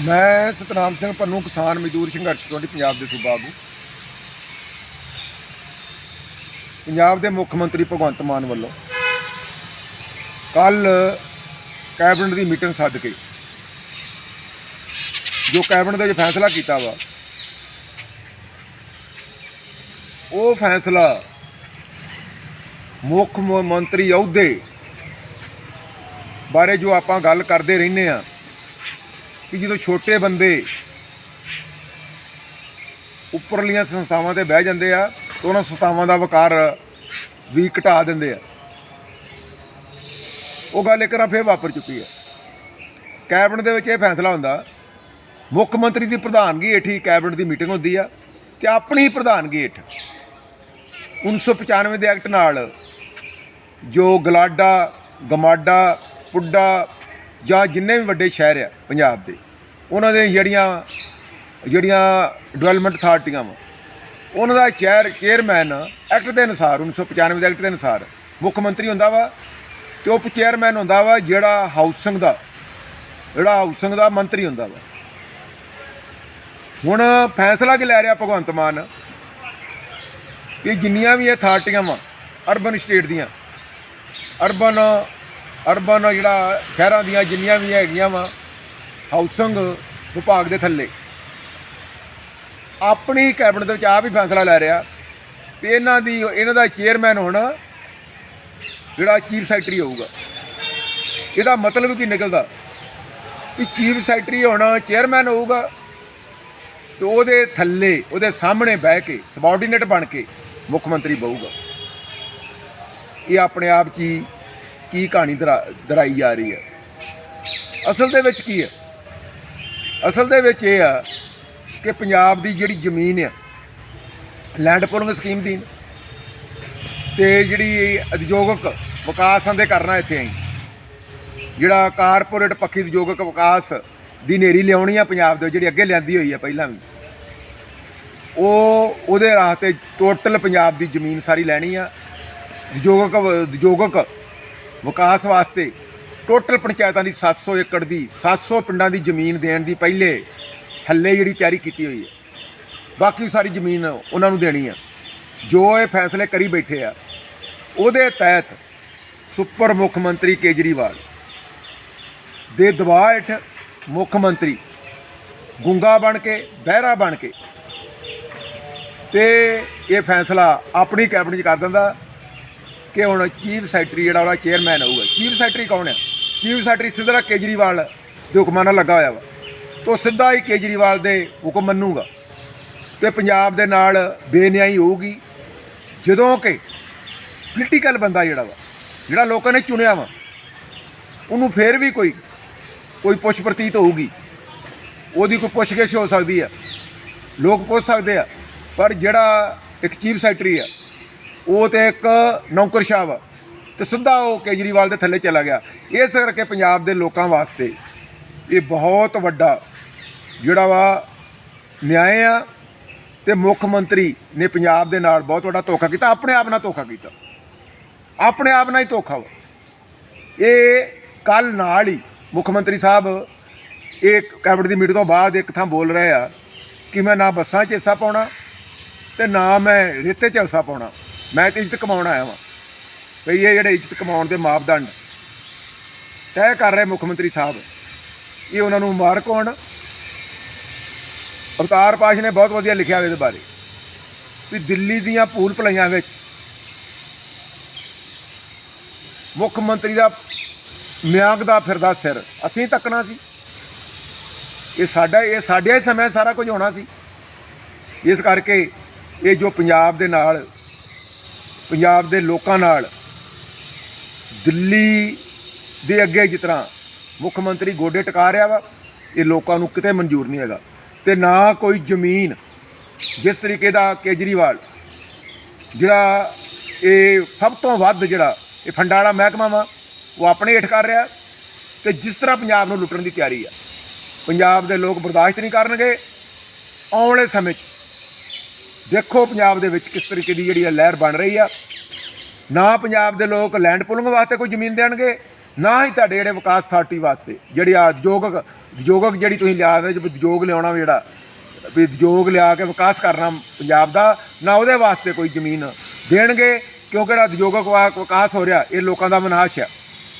ਮੈਂ ਸਤਨਾਮ ਸਿੰਘ ਪੰਨੂ, ਕਿਸਾਨ ਮਜ਼ਦੂਰ ਸੰਘਰਸ਼ ਕਮੇਟੀ, ਪੰਜਾਬ ਦੇ ਸੂਬਾ ਆਗੂ। ਪੰਜਾਬ ਦੇ ਮੁੱਖ ਮੰਤਰੀ ਭਗਵੰਤ ਮਾਨ ਵੱਲੋਂ ਕੱਲ ਕੈਬਨਿਟ ਦੀ ਮੀਟਿੰਗ ਸੱਦ ਕੇ ਜੋ ਕੈਬਨਿਟ ਦੇ ਵਿੱਚ ਫੈਸਲਾ ਕੀਤਾ ਵਾ, ਉਹ ਫੈਸਲਾ ਮੁੱਖ ਮੰਤਰੀ ਅਹੁਦੇ ਬਾਰੇ ਜੋ ਆਪਾਂ ਗੱਲ ਕਰਦੇ ਰਹਿੰਦੇ ਆ ਕਿ ਜਦੋਂ ਛੋਟੇ ਬੰਦੇ ਉੱਪਰਲੀਆਂ ਸੰਸਥਾਵਾਂ ਤੇ ਬਹਿ ਜਾਂਦੇ ਆ, ਤਾਂ ਉਹਨਾਂ ਸੰਸਥਾਵਾਂ ਦਾ ਵਕਾਰ ਵੀ ਘਟਾ ਦਿੰਦੇ ਆ। ਉਹ ਗੱਲ ਇੱਕ ਵਾਰ ਫੇਰ ਵਾਪਰ ਚੁੱਕੀ ਹੈ ਕੈਬਨਿਟ ਦੇ ਵਿੱਚ ਇਹ ਫੈਸਲਾ ਹੁੰਦਾ, ਮੁੱਖ ਮੰਤਰੀ ਦੀ ਪ੍ਰਧਾਨਗੀ ਹੇਠ ਹੀ ਕੈਬਨਿਟ ਦੀ ਮੀਟਿੰਗ ਹੁੰਦੀ ਆ ਤੇ ਆਪਣੀ ਪ੍ਰਧਾਨਗੀ ਹੇਠ 1995 ਦੇ ਐਕਟ ਨਾਲ ਜੋ ਗਲਾਡਾ, ਗਮਾਡਾ, ਪੁੱਡਾ ਜਾਂ ਜਿੰਨੇ ਵੀ ਵੱਡੇ ਸ਼ਹਿਰ ਆ ਪੰਜਾਬ ਦੇ ਉਹਨਾਂ ਦੇ ਜਿਹੜੀਆਂ ਜਿਹੜੀਆਂ ਡਿਵੈਲਪਮੈਂਟ ਅਥਾਰਟੀਆਂ ਵਾ, ਉਹਨਾਂ ਦਾ ਚੇਅਰ ਚੇਅਰਮੈਨ ਐਕਟ ਦੇ ਅਨੁਸਾਰ 1995 ਦੇ ਐਕਟ ਦੇ ਅਨੁਸਾਰ ਮੁੱਖ ਮੰਤਰੀ ਹੁੰਦਾ ਵਾ ਤੇ ਉਪ ਚੇਅਰਮੈਨ ਹੁੰਦਾ ਵਾ ਜਿਹੜਾ ਹਾਊਸਿੰਗ ਦਾ, ਜਿਹੜਾ ਹਾਊਸਿੰਗ ਦਾ ਮੰਤਰੀ ਹੁੰਦਾ ਵਾ। ਹੁਣ ਫੈਸਲਾ ਕਿ ਲੈ ਰਿਹਾ ਭਗਵੰਤ ਮਾਨ? ਕਿ ਜਿੰਨੀਆਂ ਵੀ ਅਥਾਰਟੀਆਂ ਵਾ ਅਰਬਨ ਸਟੇਟ ਦੀਆਂ ਅਰਬਨ ਅਰਬਨ ਜਿਹੜਾ ਸ਼ਹਿਰਾਂ ਦੀਆਂ ਜਿੰਨੀਆਂ ਵੀ ਹੈਗੀਆਂ ਵਾ ਹਾਊਸਿੰਗ ਵਿਭਾਗ ਦੇ ਥੱਲੇ। ਆਪਣੀ ਕੈਬਨਿਟ ਦੇ ਵਿੱਚ ਆਪ ਹੀ ਫੈਸਲਾ ਲੈ ਰਿਹਾ ਤੇ ਇਹਨਾਂ ਦੀ, ਇਹਨਾਂ ਦਾ ਚੇਅਰਮੈਨ ਹੁਣ ਜਿਹੜਾ ਚੀਫ ਸੈਕਟਰੀ ਹੋਊਗਾ। ਇਹਦਾ ਮਤਲਬ ਕੀ ਨਿਕਲਦਾ? ਕਿ ਚੀਫ ਸੈਕਟਰੀ ਹੁਣ ਚੇਅਰਮੈਨ ਹੋਊਗਾ ਤੇ ਉਹਦੇ ਥੱਲੇ, ਉਹਦੇ ਸਾਹਮਣੇ ਬਹਿ ਕੇ, ਸਬਾਰਡੀਨੇਟ ਬਣ ਕੇ ਮੁੱਖ ਮੰਤਰੀ ਬਹੂਗਾ। ਇਹ ਆਪਣੇ ਆਪ 'ਚ ਹੀ ਕੀ ਕਹਾਣੀ ਦਰਾ- ਦਰਾਈ ਜਾ ਰਹੀ ਹੈ। ਅਸਲ ਦੇ ਵਿੱਚ ਕੀ ਹੈ? ਅਸਲ ਦੇ ਵਿੱਚ ਇਹ ਆ ਕਿ ਪੰਜਾਬ ਦੀ ਜਿਹੜੀ ਜ਼ਮੀਨ ਆ ਲੈਂਡ ਪੂਲਿੰਗ ਸਕੀਮ ਦੀ, ਤੇ ਜਿਹੜੀ ਉਦਯੋਗਿਕ ਵਿਕਾਸਾਂ ਦੇ ਕਰਨਾ ਇੱਥੇ ਆਈ। ਜਿਹੜਾ ਕਾਰਪੋਰੇਟ ਪੱਖੀ ਉਦਯੋਗਿਕ ਵਿਕਾਸ ਦੀ ਨੇਰੀ ਲਿਆਉਣੀ ਆ ਪੰਜਾਬ ਦੇ, ਜਿਹੜੀ ਅੱਗੇ ਲਿਆਂਦੀ ਹੋਈ ਆ ਪਹਿਲਾਂ ਵੀ, ਉਹ, ਉਹਦੇ ਰਾਹ ਤੇ ਟੋਟਲ ਪੰਜਾਬ ਦੀ ਜ਼ਮੀਨ ਸਾਰੀ ਲੈਣੀ ਆ। ਉਦਯੋਗਿਕ ਉਦਯੋਗਿਕ ਵਿਕਾਸ ਵਾਸਤੇ ਟੋਟਲ ਪੰਚਾਇਤਾਂ ਦੀ 700 ਏਕੜ ਦੀ 700 ਪਿੰਡਾਂ ਦੀ ਜ਼ਮੀਨ ਦੇਣ ਦੀ ਪਹਿਲੇ ਹੱਲੇ ਜਿਹੜੀ ਤਿਆਰੀ ਕੀਤੀ ਹੋਈ ਹੈ। ਬਾਕੀ ਸਾਰੀ ਜ਼ਮੀਨ ਉਹਨਾਂ ਨੂੰ ਦੇਣੀ ਆ। ਜੋ ਇਹ ਫੈਸਲੇ ਕਰੀ ਬੈਠੇ ਆ, ਉਹਦੇ ਤਹਿਤ ਸੁਪਰ ਮੁੱਖ ਮੰਤਰੀ ਕੇਜਰੀਵਾਲ ਦੇ ਦਬਾਅ ਹੇਠ ਮੁੱਖ ਮੰਤਰੀ ਗੁੰਗਾ ਬਣ ਕੇ, ਬਹਿਰਾ ਬਣ ਕੇ ਤੇ ਇਹ ਫੈਸਲਾ ਆਪਣੀ ਕੈਬਨਿਟ 'ਚ ਕਰ ਦਿੰਦਾ ਕਿ ਹੁਣ ਚੀਫ ਸੈਕਟਰੀ ਜਿਹੜਾ ਉਹਦਾ ਚੇਅਰਮੈਨ ਹੋਊਗਾ। ਚੀਫ ਸੈਕਟਰੀ ਕੌਣ ਹੈ ਚੀਫ ਸੈਕਟਰੀ ਸਿੱਧਾ ਕੇਜਰੀਵਾਲ ਦੇ ਹੁਕਮਾਂ ਨਾਲ ਲੱਗਾ ਹੋਇਆ ਵਾ? ਤੋ ਸਿੱਧਾ ਹੀ ਕੇਜਰੀਵਾਲ ਦੇ ਹੁਕਮ ਮੰਨੂਗਾ ਤੇ ਪੰਜਾਬ ਦੇ ਨਾਲ ਬੇਨਿਆਈ ਹੋਊਗੀ। ਜਦੋਂ ਕਿ ਪੋਲੀਟੀਕਲ ਬੰਦਾ ਜਿਹੜਾ ਵਾ, ਜਿਹੜਾ ਲੋਕਾਂ ਨੇ ਚੁਣਿਆ ਵਾ, ਉਹਨੂੰ ਫੇਰ ਵੀ ਕੋਈ ਕੋਈ ਪੁੱਛ ਪ੍ਰਤੀਤ ਹੋਊਗੀ। ਉਹਦੀ ਕੋਈ ਪੁੱਛਗਿੱਛ ਹੋ ਸਕਦੀ ਆ। ਲੋਕ ਪੁੱਛ ਸਕਦੇ ਆ, ਪਰ ਜਿਹੜਾ ਇੱਕ ਚੀਫ ਸੈਕਟਰੀ ਆ, ਉਹ ਤੇ ਇੱਕ ਨੌਕਰਸ਼ਾਹ ਵਾ ਤੇ ਸਿੱਧਾ ਉਹ ਕੇਜਰੀਵਾਲ ਦੇ ਥੱਲੇ ਚਲਾ ਗਿਆ। ਇਸ ਕਰਕੇ ਪੰਜਾਬ ਦੇ ਲੋਕਾਂ ਵਾਸਤੇ ਇਹ ਬਹੁਤ ਵੱਡਾ ਜਿਹੜਾ ਵਾ ਨਿਆਂ ਆ ਤੇ ਮੁੱਖ ਮੰਤਰੀ ਨੇ ਪੰਜਾਬ ਦੇ ਨਾਲ ਬਹੁਤ ਵੱਡਾ ਧੋਖਾ ਕੀਤਾ, ਆਪਣੇ ਆਪ ਨਾਲ ਧੋਖਾ ਕੀਤਾ। ਆਪਣੇ ਆਪ ਨਾਲ ਹੀ ਧੋਖਾ ਵਾ। ਇਹ ਕੱਲ ਨਾਲ ਹੀ ਮੁੱਖ ਮੰਤਰੀ ਸਾਹਿਬ ਇਹ ਕੈਬਨਿਟ ਦੀ ਮੀਟਿੰਗ ਤੋਂ ਬਾਅਦ ਇੱਕ ਥਾਂ ਬੋਲ ਰਹੇ ਆ ਕਿ ਮੈਂ ਨਾ ਬੱਸਾਂ 'ਚ ਹਿੱਸਾ ਪਾਉਣਾ ਤੇ ਨਾ ਮੈਂ ਰੇਤੇ 'ਚ ਹਿੱਸਾ ਪਾਉਣਾ। ਮੈਂ ਤੇ ਇੱਜ਼ਤ ਕਮਾਉਣ ਆਇਆ ਵਾਂ। ਵੀ ਇਹ ਜਿਹੜੇ ਇੱਜ਼ਤ ਕਮਾਉਣ ਦੇ ਮਾਪਦੰਡ ਤੈਅ ਕਰ ਰਹੇ ਮੁੱਖ ਮੰਤਰੀ ਸਾਹਿਬ, ਇਹ ਉਹਨਾਂ ਨੂੰ ਮੁਬਾਰਕ ਹੋਣ ਅਵਤਾਰ ਪਾਸ਼ ਨੇ ਬਹੁਤ ਵਧੀਆ ਲਿਖਿਆ ਇਹਦੇ ਬਾਰੇ ਵੀ ਦਿੱਲੀ ਦੀਆਂ ਭੂਲ ਭਲਾਈਆਂ ਵਿੱਚ ਮੁੱਖ ਮੰਤਰੀ ਦਾ ਮਿਆਗ ਦਾ ਫਿਰਦਾ ਸਿਰ, ਅਸੀਂ ਤੱਕਣਾ ਸੀ। ਇਹ ਸਾਡਾ, ਇਹ ਸਾਡੇ ਹੀ ਸਮੇਂ ਸਾਰਾ ਕੁਝ ਹੋਣਾ ਸੀ। ਇਸ ਕਰਕੇ ਇਹ ਜੋ ਪੰਜਾਬ ਦੇ ਨਾਲ, ਪੰਜਾਬ ਦੇ ਲੋਕਾਂ ਨਾਲ ਦਿੱਲੀ ਦੇ ਅੱਗੇ ਜਿਸ ਤਰ੍ਹਾਂ ਮੁੱਖ ਮੰਤਰੀ ਗੋਡੇ ਟਿਕਾ ਰਿਹਾ ਵਾ, ਇਹ ਲੋਕਾਂ ਨੂੰ ਕਿਤੇ ਮਨਜ਼ੂਰ ਨਹੀਂ ਹੈਗਾ। ਤੇ ਨਾ ਕੋਈ ਜ਼ਮੀਨ ਜਿਸ ਤਰੀਕੇ ਦਾ ਕੇਜਰੀਵਾਲ, ਜਿਹੜਾ ਇਹ ਸਭ ਤੋਂ ਵੱਧ ਜਿਹੜਾ ਇਹ ਫੰਡਾ ਵਾਲਾ ਮਹਿਕਮਾ ਵਾ, ਉਹ ਆਪਣੇ ਹੇਠ ਕਰ ਰਿਹਾ ਤੇ ਜਿਸ ਤਰ੍ਹਾਂ ਪੰਜਾਬ ਨੂੰ ਲੁੱਟਣ ਦੀ ਤਿਆਰੀ ਆ। ਪੰਜਾਬ ਦੇ ਲੋਕ ਬਰਦਾਸ਼ਤ ਨਹੀਂ ਕਰਨਗੇ ਆਉਣ ਵਾਲੇ ਸਮੇਂ 'ਚ। ਦੇਖੋ ਪੰਜਾਬ ਦੇ ਵਿੱਚ ਕਿਸ ਤਰੀਕੇ ਦੀ ਜਿਹੜੀ ਇਹ ਲਹਿਰ ਬਣ ਰਹੀ ਆ। ਨਾ ਪੰਜਾਬ ਦੇ ਲੋਕ ਲੈਂਡ ਪੁਲਿੰਗ ਵਾਸਤੇ ਕੋਈ ਜ਼ਮੀਨ ਦੇਣਗੇ, ਨਾ ਹੀ ਤੁਹਾਡੇ ਜਿਹੜੇ ਵਿਕਾਸ ਅਥਾਰਟੀ ਵਾਸਤੇ, ਜਿਹੜੀ ਆ ਉਦਯੋਗਿਕ ਉਦਯੋਗਕ ਜਿਹੜੀ ਤੁਸੀਂ ਲਿਆ ਰਹੇ ਜੋ ਉਦਯੋਗ ਲਿਆਉਣਾ ਵੀ ਜਿਹੜਾ, ਵੀ ਉਦਯੋਗ ਲਿਆ ਕੇ ਵਿਕਾਸ ਕਰਨਾ ਪੰਜਾਬ ਦਾ, ਨਾ ਉਹਦੇ ਵਾਸਤੇ ਕੋਈ ਜ਼ਮੀਨ ਦੇਣਗੇ ਕਿਉਂਕਿ ਜਿਹੜਾ ਉਦਯੋਗਕ ਵਾ- ਵਿਕਾਸ ਹੋ ਰਿਹਾ, ਇਹ ਲੋਕਾਂ ਦਾ ਵਿਨਾਸ਼ ਆ।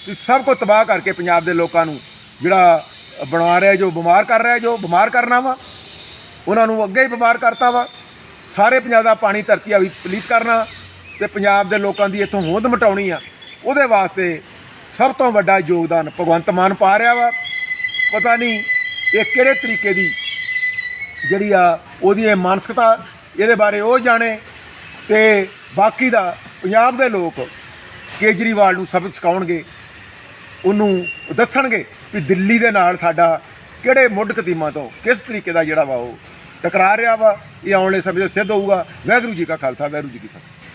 ਤੇ ਸਭ ਕੁਝ ਤਬਾਹ ਕਰਕੇ ਪੰਜਾਬ ਦੇ ਲੋਕਾਂ ਨੂੰ ਜਿਹੜਾ ਬਣਾ ਰਿਹਾ, ਜੋ ਬਿਮਾਰ ਕਰ ਰਿਹਾ, ਜੋ ਬਿਮਾਰ ਕਰਨਾ ਵਾ, ਉਹਨਾਂ ਨੂੰ ਅੱਗੇ ਹੀ ਬਿਮਾਰ ਕਰਤਾ ਵਾ। ਸਾਰੇ ਪੰਜਾਬ ਦਾ ਪਾਣੀ ਧਰਤੀ ਆ ਵੀ ਪਲੀਤ ਕਰਨਾ। ਤੇ ਪੰਜਾਬ ਦੇ ਲੋਕਾਂ ਦੀ ਇੱਥੋਂ ਹੋਂਦ ਮਟਾਉਣੀ ਆ, ਉਹਦੇ ਵਾਸਤੇ ਸਭ ਤੋਂ ਵੱਡਾ ਯੋਗਦਾਨ ਭਗਵੰਤ ਮਾਨ ਪਾ ਰਿਹਾ ਵਾ। ਪਤਾ ਨਹੀਂ ਇਹ ਕਿਹੜੇ ਤਰੀਕੇ ਦੀ ਜਿਹੜੀ ਆ ਉਹਦੀ ਇਹ ਮਾਨਸਿਕਤਾ, ਇਹਦੇ ਬਾਰੇ ਉਹ ਜਾਣੇ ਤੇ ਬਾਕੀ ਦਾ ਪੰਜਾਬ ਦੇ ਲੋਕ ਕੇਜਰੀਵਾਲ ਨੂੰ ਸਬਕ ਸਿਖਾਉਣਗੇ, ਉਹਨੂੰ ਦੱਸਣਗੇ ਵੀ ਦਿੱਲੀ ਦੇ ਨਾਲ ਸਾਡਾ ਕਿਹੜੇ ਮੁੱਢ ਕਦੀਮਾਂ ਤੋਂ ਕਿਸ ਤਰੀਕੇ ਦਾ ਜਿਹੜਾ ਵਾ ਉਹ ਟਕਰਾ ਰਿਹਾ ਵਾ, ਇਹ ਆਉਣ ਵਾਲੇ ਸਮੇਂ 'ਚ ਸਿੱਧ ਹੋਊਗਾ। ਵਾਹਿਗੁਰੂ ਜੀ ਕਾ ਖਾਲਸਾ, ਵਾਹਿਗੁਰੂ ਜੀ ਕੀ ਫਤਿਹ।